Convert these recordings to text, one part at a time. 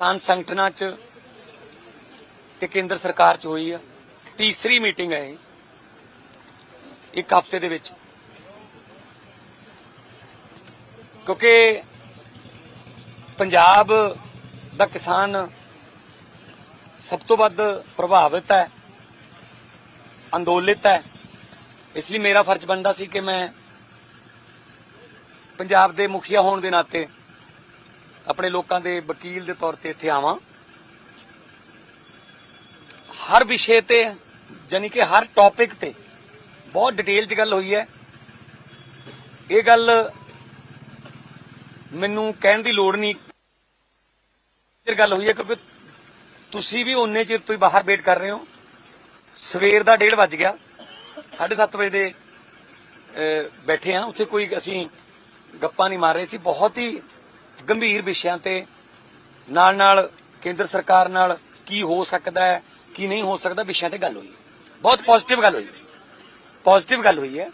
ਕਿਸਾਨ ਸੰਗਠਨਾਂ 'ਚ ਤੇ ਕੇਂਦਰ ਸਰਕਾਰ 'ਚ ਹੋਈ ਆ। ਤੀਸਰੀ ਮੀਟਿੰਗ ਹੈ ਇਹ। ਇੱਕ ਹਫ਼ਤੇ ਦੇ ਵਿੱਚ। ਕਿਉਂਕਿ ਪੰਜਾਬ ਦਾ ਕਿਸਾਨ ਸਭ ਤੋਂ ਵੱਧ ਪ੍ਰਭਾਵਿਤ ਹੈ, ਅੰਦੋਲਿਤ ਹੈ। ਇਸ ਲਈ ਮੇਰਾ ਫਰਜ਼ ਬਣਦਾ ਸੀ ਕਿ ਮੈਂ ਪੰਜਾਬ ਦੇ ਮੁਖੀਆ ਹੋਣ ਦੇ ਨਾਤੇ ਆਪਣੇ ਲੋਕਾਂ ਦੇ ਵਕੀਲ ਦੇ ਤੌਰ ਤੇ ਇੱਥੇ ਆਵਾਂ। ਹਰ ਵਿਸ਼ੇ ਤੇ ਜਾਨੀ ਕਿ ਹਰ ਟੌਪਿਕ ਤੇ ਬਹੁਤ ਡਿਟੇਲ 'ਚ ਗੱਲ ਹੋਈ ਹੈ। ਇਹ ਗੱਲ ਮੈਨੂੰ ਕਹਿਣ ਦੀ ਲੋੜ ਨਹੀਂ ਇਹ ਗੱਲ ਹੋਈ ਹੈ ਕਿਉਂਕਿ ਤੁਸੀਂ ਵੀ ਉਨੇ ਚਿਰ ਤੋਂ ਹੀ ਬਾਹਰ ਵੇਟ ਕਰ ਰਹੇ ਹੋ। ਸਵੇਰ ਦਾ 1:30 ਵੱਜ ਗਿਆ। 7:30 ਵਜੇ ਦੇ ਬੈਠੇ ਆ ਉੱਥੇ ਕੋਈ ਅਸੀਂ ਗੱਪਾਂ ਨਹੀਂ ਮਾਰ ਰਹੇ ਸੀ। ਬਹੁਤ ਹੀ ਗੰਭੀਰ ਵਿਸ਼ਿਆਂ ਤੇ ਨਾਲ ਨਾਲ ਕੇਂਦਰ ਸਰਕਾਰ ਨਾਲ ਕੀ ਹੋ ਸਕਦਾ ਹੈ, ਕੀ ਨਹੀਂ ਹੋ ਸਕਦਾ, ਵਿਸ਼ਿਆਂ ਤੇ ਗੱਲ ਹੋਈ ਬਹੁਤ ਪੋਜ਼ਿਟਿਵ ਗੱਲ ਹੋਈ ਪੋਜ਼ਿਟਿਵ ਗੱਲ ਹੋਈ ਹੈ।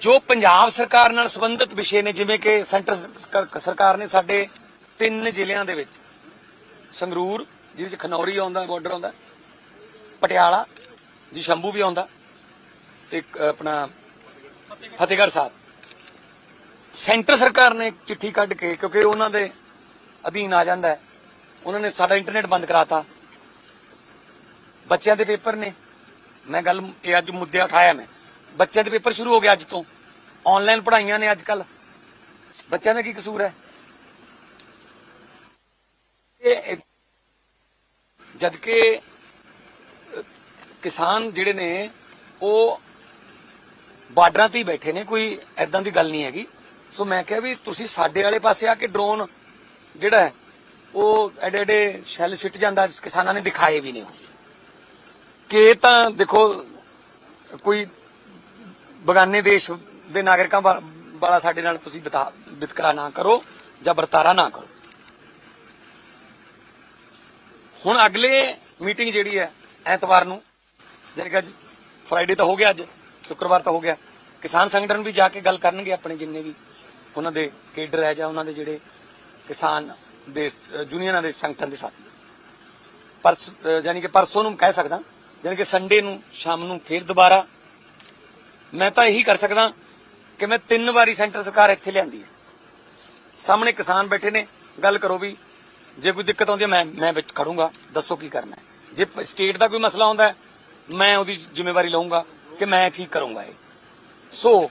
ਜੋ ਪੰਜਾਬ ਸਰਕਾਰ ਨਾਲ ਸੰਬੰਧਿਤ ਵਿਸ਼ੇ ਨੇ, ਜਿਵੇਂ ਕਿ ਸੈਂਟਰ ਸਰਕਾਰ- ਨੇ ਸਾਡੇ ਤਿੰਨ ਜ਼ਿਲ੍ਹਿਆਂ ਦੇ ਵਿੱਚ, ਸੰਗਰੂਰ, ਜਿਹਦੇ ਚ ਖਨੌਰੀ ਆਉਂਦਾ ਬਾਰਡਰ ਆਉਂਦਾ, ਪਟਿਆਲਾ, ਜੀ ਸ਼ੰਭੂ ਵੀ ਆਉਂਦਾ, ਤੇ ਇੱਕ ਆਪਣਾ ਫਤਿਹਗੜ੍ਹ ਸਾਹਿਬ। ਸੈਂਟਰ ਸਰਕਾਰ ਨੇ ਚਿੱਠੀ ਕੱਢ ਕੇ, ਕਿਉਂਕਿ ਉਹਨਾਂ ਦੇ ਅਧੀਨ ਆ ਜਾਂਦਾ ਹੈ, ਉਹਨਾਂ ਨੇ ਸਾਡਾ ਇੰਟਰਨੈਟ ਬੰਦ ਕਰਾਤਾ। ਬੱਚਿਆਂ ਦੇ ਪੇਪਰ ਨੇ। ਮੈਂ ਗੱਲ, ਇਹ ਅੱਜ ਮੁੱਦੇ ਉਠਾਇਆ ਮੈਂ। ਬੱਚਿਆਂ ਦੇ ਪੇਪਰ ਸ਼ੁਰੂ ਹੋ ਗਏ ਅੱਜ ਤੋਂ। ਆਨਲਾਈਨ ਪੜ੍ਹਾਈਆਂ ਨੇ ਅੱਜ ਕੱਲ ਬੱਚਿਆਂ ਦਾ ਕੀ ਕਸੂਰ ਹੈ? ਇਹ ਜਦ ਕਿ ਕਿਸਾਨ ਜਿਹੜੇ ਨੇ, ਉਹ ਬਾਰਡਰਾਂ ਤੇ ਹੀ ਬੈਠੇ ਨੇ, ਕੋਈ ਐਦਾਂ ਦੀ ਗੱਲ ਨਹੀਂ ਹੈਗੀ। ਸੋ ਮੈਂ ਕਿਹਾ ਵੀ ਤੁਸੀਂ ਸਾਡੇ ਵਾਲੇ ਪਾਸੇ ਆ ਕੇ ਡਰੋਨ ਜਿਹੜਾ ਉਹ ਐਡੇ ਐਡੇ ਸ਼ੈਲ ਸਿੱਟ ਜਾਂਦਾ, ਕਿਸਾਨਾਂ ਨੇ ਦਿਖਾਏ ਵੀ ਨੇ ਕਿ ਤਾਂ ਦੇਖੋ, ਕੋਈ ਬਗਾਨੇ ਦੇਸ਼ ਦੇ ਨਾਗਰਿਕਾਂ ਵਾਲਾ ਸਾਡੇ ਨਾਲ ਤੁਸੀਂ ਵਿਤਕਰਾ ਨਾ ਕਰੋ ਜਾਂ ਵਰਤਾਰਾ ਨਾ ਕਰੋ। ਹੁਣ ਅਗਲੇ ਮੀਟਿੰਗ ਜਿਹੜੀ ਹੈ, ਐਤਵਾਰ ਨੂੰ, ਜਾਣੀ ਅੱਜ ਫਰਾਈਡੇ ਤਾਂ ਹੋ ਗਿਆ ਅੱਜ, ਸ਼ੁੱਕਰਵਾਰ ਤਾਂ ਹੋ ਗਿਆ, ਕਿਸਾਨ ਸੰਗਠਨ ਵੀ ਜਾ ਕੇ ਗੱਲ ਕਰਨਗੇ ਆਪਣੇ ਜਿੰਨੇ ਵੀ ਉਹਨਾਂ ਦੇ ਕੇਡਰ ਹੈ ਜਾਂ ਉਹਨਾਂ ਦੇ ਜਿਹੜੇ ਕਿਸਾਨ ਦੇ ਸ- ਯੂਨੀਅਨਾਂ ਦੇ ਸੰਗਠਨ ਦੇ ਸਾਥੀ। ਪਰਸ ਯਾਨੀ ਕਿ ਪਰਸੋਂ ਨੂੰ ਕਹਿ ਸਕਦਾ, ਯਾਨੀ ਕਿ ਸੰਡੇ ਨੂੰ ਸ਼ਾਮ ਨੂੰ ਫੇਰ ਦੁਬਾਰਾ ਮੈਂ ਤਾਂ ਇਹੀ ਕਰ ਸਕਦਾ ਕਿ ਮੈਂ ਤਿੰਨ ਵਾਰੀ ਸੈਂਟਰ ਸਰਕਾਰ ਇੱਥੇ ਲਿਆਂਦੀ ਹੈ। ਸਾਹਮਣੇ ਕਿਸਾਨ ਬੈਠੇ ਨੇ, ਗੱਲ ਕਰੋ ਵੀ, ਜੇ ਕੋਈ ਦਿੱਕਤ ਆਉਂਦੀ ਹੈ ਮੈਂ ਮੈਂ ਵਿੱਚ ਖੜੂੰਗਾ, ਦੱਸੋ ਕੀ ਕਰਨਾ ਹੈ। ਜੇ ਸਟੇਟ ਦਾ ਕੋਈ ਮਸਲਾ ਆਉਂਦਾ ਹੈ, ਮੈਂ ਉਹਦੀ ਜ਼ਿੰਮੇਵਾਰੀ ਲਵਾਂਗਾ ਕਿ ਮੈਂ ਠੀਕ ਕਰੂੰਗਾ ਇਹ। ਸੋ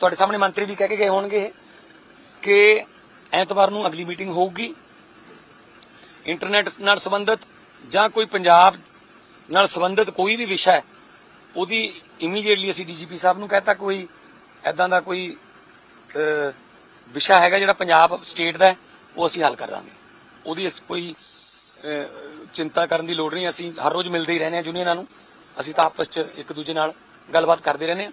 ਤੁਹਾਡੇ ਸਾਹਮਣੇ ਮੰਤਰੀ ਵੀ ਕਹਿ ਕੇ ਗਏ ਹੋਣਗੇ ਇਹ ਕਿ ਐਤਵਾਰ ਨੂੰ ਅਗਲੀ ਮੀਟਿੰਗ ਹੋਊਗੀ। ਇੰਟਰਨੈਟ ਨਾਲ ਸੰਬੰਧਿਤ ਜਾਂ ਕੋਈ ਪੰਜਾਬ ਨਾਲ ਸੰਬੰਧਿਤ ਕੋਈ ਵੀ ਵਿਸ਼ਾ ਹੈ, ਉਹਦੀ ਇਮੀਡੀਏਟਲੀ ਅਸੀਂ ਡੀਜੀਪੀ ਸਾਹਿਬ ਨੂੰ ਕਹਤਾ ਕੋਈ ਐਦਾਂ ਦਾ ਕੋਈ ਵਿਸ਼ਾ ਹੈਗਾ ਜਿਹੜਾ ਪੰਜਾਬ ਸਟੇਟ ਦਾ ਉਹ ਅਸੀਂ ਹੱਲ ਕਰ ਦਾਂਗੇ। ਉਹਦੀ ਇਸ ਕੋਈ ਚਿੰਤਾ ਕਰਨ ਦੀ ਲੋੜ ਨਹੀਂ, ਅਸੀਂ ਹਰ ਰੋਜ਼ ਮਿਲਦੇ ਹੀ ਰਹਿੰਦੇ ਹਾਂ ਯੂਨੀਅਨਾਂ ਨੂੰ। ਅਸੀਂ ਤਾਂ ਆਪਸ 'ਚ ਇੱਕ ਦੂਜੇ ਨਾਲ ਗੱਲਬਾਤ ਕਰਦੇ ਰਹਿੰਦੇ ਹਾਂ।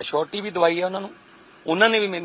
ਅਸ਼ੋਰਟੀ ਵੀ ਦਵਾਈ ਹੈ ਉਹਨਾਂ ਨੂੰ। ਉਹਨਾਂ ਨੇ ਵੀ ਮੈਨੂੰ